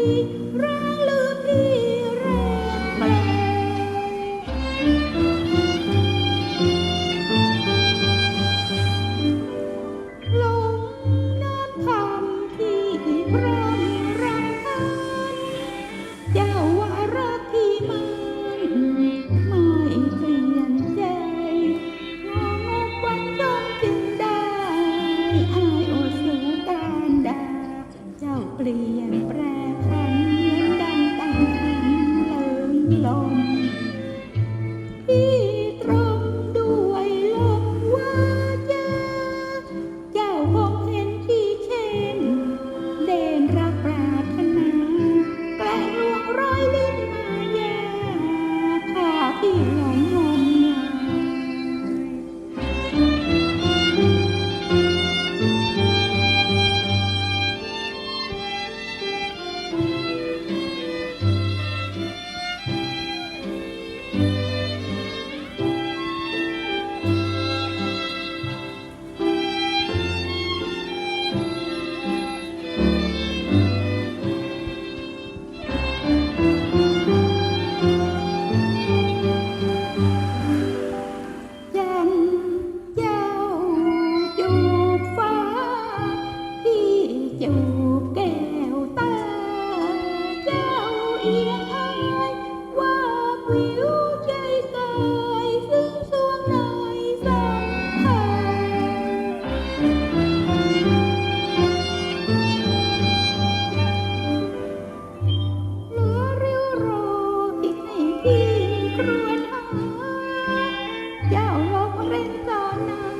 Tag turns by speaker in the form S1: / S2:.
S1: free. เจ้าลบเร่นตอนนั้